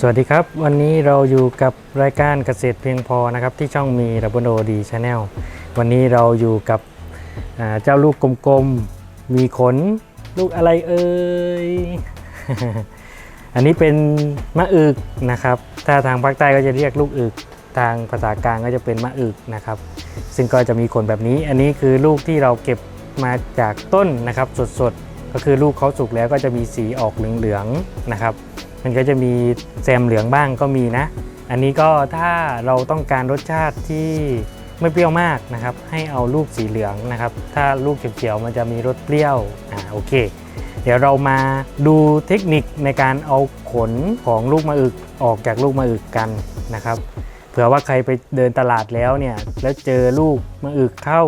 สวัสดีครับ วันนี้เราอยู่กับรายการเกษตรเพียงพอนะครับ ที่ช่องมีดับเบิลโอดีชาแนลวันนี้เราอยู่กับเจ้าลูกกลมๆ มีขนลูกอะไรเอ่ย อันนี้เป็นมะอึกนะครับ ถ้าทางภาคใต้ก็จะเรียกลูกอึก ทางภาษากลางก็จะเป็นมะอึกนะครับ ซึ่งก็จะมีขนแบบนี้ อันนี้คือลูกที่เราเก็บมาจากต้นนะครับ สดๆ ก็คือลูกเขาสุกแล้วก็จะมีสีออกเหลืองๆนะครับ มันก็จะมีแซมเหลืองบ้างก็มีนะ อันนี้ก็ถ้าเราต้องการรสชาติที่ไม่เปรี้ยวมากนะครับ ให้เอาลูกสีเหลืองนะครับ ถ้าลูกเขียวๆมันจะมีรสเปรี้ยว อ่าโอเค เดี๋ยวเรามาดูเทคนิคในการเอาขนของลูกมะอึกออกจากลูกมะอึกกันนะครับ เผื่อว่าใครไปเดินตลาดแล้วเนี่ย แล้วเจอลูกมะอึกเข้า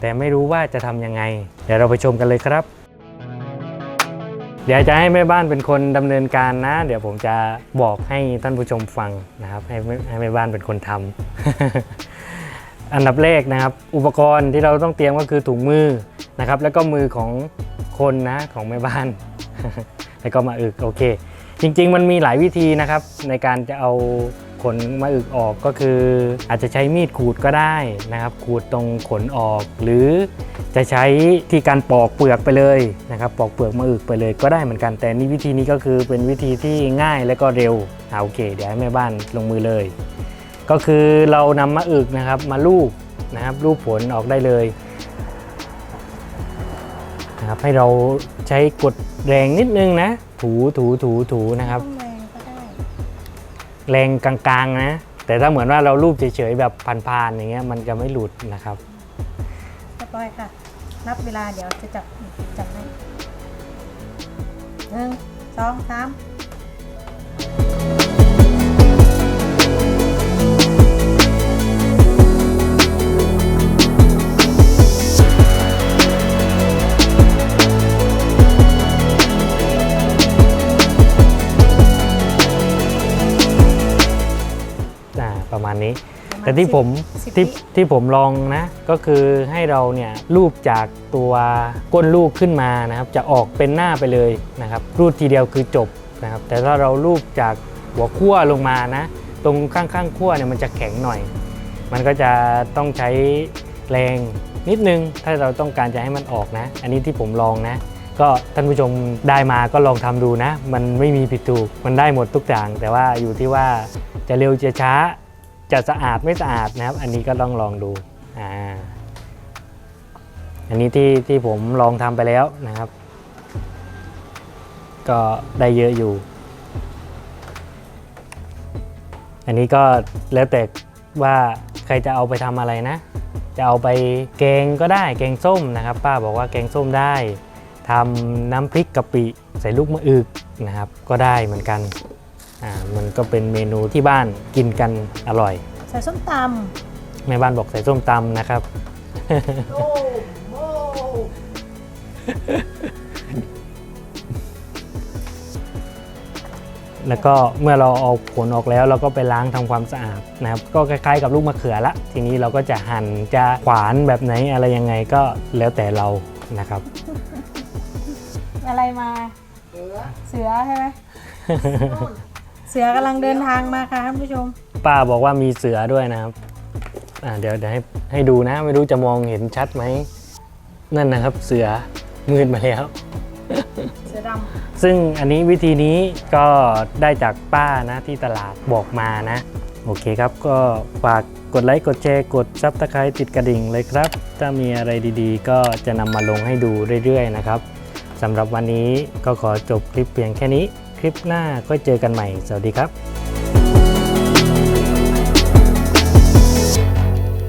แต่ไม่รู้ว่าจะทำยังไง เดี๋ยวเราไปชมกันเลยครับ เดี๋ยวจะให้แม่บ้านเป็นคนดำเนินการนะ เดี๋ยวผมจะบอกให้ท่านผู้ชมฟังนะครับ ให้ให้แม่บ้านเป็นคนทำอันดับแรกนะครับ อุปกรณ์ที่เราต้องเตรียมก็คือถุงมือนะครับ แล้วก็มือของคนนะของแม่บ้าน แล้วก็มาอึกโอเค จริง ๆ มันมีหลายวิธีนะครับในการจะเอา ขนมาอึกออกก็คือ อาจจะใช้มีดขูดก็ได้นะครับ ขูดตรงขนออก หรือจะใช้ที่การปอกเปลือกไปเลยนะครับปอกเปลือกมาอึกไปเลยก็ได้เหมือนกันแต่นี่วิธีนี้ก็คือเป็นวิธีที่ง่ายและก็เร็วอ่าโอเค เดี๋ยวให้แม่บ้านลงมือเลย ก็คือเรานำมะอึกนะครับมาลูบนะครับลูบผลออกได้เลยนะครับให้เราใช้กดแรงนิดนึงนะ ถูถูถูถูนะครับ แรงกลางๆนะ แต่ถ้าเหมือนว่าเราลูบเฉยๆแบบผ่านๆอย่างเงี้ยมันจะไม่หลุดนะครับเรียบร้อยค่ะ นับเวลาเดี๋ยวจะจับจับให้หนึ่งสองสาม ประมาณนี้ประาณแต่ที่ผมสิบที่วิที่ผมลองนะ ก็คือให้เราเนี่ยรูปจากตัวก้นลูกขึ้นมานะครับ จะออกเป็นหน้าไปเลยนะครับรูดทีเดียวคือจบนะครับ แต่ถ้าเรารูปจากหัวขั้วลงมานะ ตรงข้างๆขั้วเนี่ยมันจะแข็งหน่อย มันก็จะต้องใช้แรงนิดนึง ถ้าเราต้องการจะให้มันออกนะ อันนี้ที่ผมลองนะ ก็ท่านผู้ชมได้มาก็ลองทำดูนะ มันไม่มีผิดถูก มันได้หมดทุกอย่าง แต่ว่าอยู่ที่ว่าจะเร็วจะช้า จะสะอาดไม่สะอาดนะครับ อันนี้ก็ต้องลองดูอ่าอันนี้ที่ที่ผมลองทำไปแล้วนะครับ ก็ได้เยอะอยู่ อันนี้ก็แล้วแต่ว่าใครจะเอาไปทำอะไรนะ จะเอาไปแกงก็ได้แกงส้มนะครับ ป้าบอกว่าแกงส้มได้ทำน้ำพริกกะปิใส่ลูกมะอึกนะครับ ก็ได้เหมือนกัน อ่ามันก็เป็นเมนูที่บ้านกินกันอร่อย ใส่ส้มตแม่บ้านบอกใส่ส้มตำนะครับำโอ้โหแล้วก็เมื่อเราเอาผลออกแล้วเราก็ไปล้างทำความสะอาดนะครับก็คล้ายๆกับลูกมะเขือละ ทีนี้เราก็จะหั่นจะขวานแบบไหนอะไรยังไงก็แล้วแต่เรานะครับ อะไรมาเสือเสือใช่ไหม เสือกำลังเดินทางมาค่ะท่านผู้ชม ป้าบอกว่ามีเสือด้วยนะครับอ่าเดี๋ยวเดี๋ยวให้ให้ดูนะ ไม่รู้จะมองเห็นชัดไหม นั่นนะครับเสือมืดมาแล้ว เสือดซึ่งอันนี้วิธีนี้ก็ได้จากป้านะที่ตลาดบอกมานะ โอเคครับก็ฝากกดไลค์กดแชร์กดซับสไครต์ติดกระดิ่งเลยครับ ถ้ามีอะไรดีๆ ก็จะนำมาลงให้ดูเรื่อยๆนะครับสำหรับวันนี้ก็ขอจบคลิปเพียงแค่นี้ คลิปหน้าก็เจอกันใหม่ สวัสดีครับ